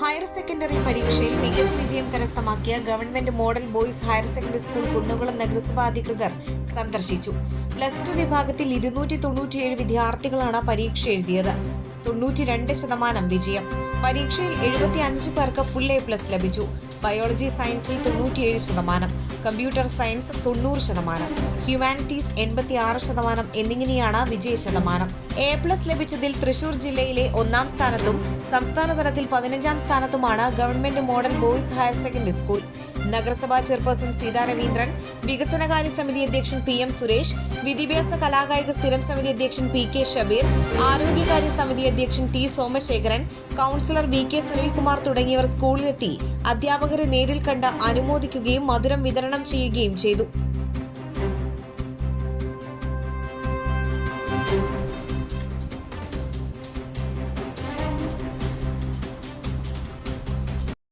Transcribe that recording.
Higher secondary പരീക്ഷയിൽ മികച്ച വിജയം കരസ്ഥമാക്കിയ government model boys higher secondary school Kunnamkulam നഗരസഭാ അധികൃതർ സന്ദർശിച്ചു. പ്ലസ് ടു വിഭാഗത്തിൽ ഇരുന്നൂറ്റി തൊണ്ണൂറ്റിയേഴ് വിദ്യാർത്ഥികളാണ് പരീക്ഷ എഴുതിയത് തൊണ്ണൂറ്റിരണ്ട് ശതമാനം വിജയം. പരീക്ഷയിൽ എഴുപത്തി അഞ്ച് പേർക്ക് ഫുൾ എ പ്ലസ് ലഭിച്ചു. ബയോളജി സയൻസിൽ തൊണ്ണൂറ്റിയേഴ് ശതമാനം. കമ്പ്യൂട്ടർ സയൻസ് തൊണ്ണൂറ് ശതമാനം. ഹ്യൂമാനിറ്റീസ് എൺപത്തി ആറ് ശതമാനം എന്നിങ്ങനെയാണ് വിജയ ശതമാനം. എ പ്ലസ് ലഭിച്ചതിൽ തൃശൂർ ജില്ലയിലെ ഒന്നാം സ്ഥാനത്തും സംസ്ഥാന തലത്തിൽ പതിനഞ്ചാം സ്ഥാനത്തുമാണ് government model boys higher secondary school. നഗരസഭാ ചെയർപേഴ്സൺ സീതാ രവീന്ദ്രൻ വികസനകാര്യ സമിതി അധ്യക്ഷൻ പി എം സുരേഷ് വിദ്യാഭ്യാസ കലാകായിക സ്ഥിരം സമിതി അധ്യക്ഷൻ പി കെ ഷബീർ ആരോഗ്യകാര്യ സമിതി അധ്യക്ഷൻ T Somasekharan councillor V K Sunilkumar തുടങ്ങിയവർ സ്കൂളിലെത്തി. അധ്യാപകരെ നേരിൽ കണ്ട് അനുമോദിക്കുകയും മധുരം വിതരണം ചെയ്യുകയും ചെയ്തു.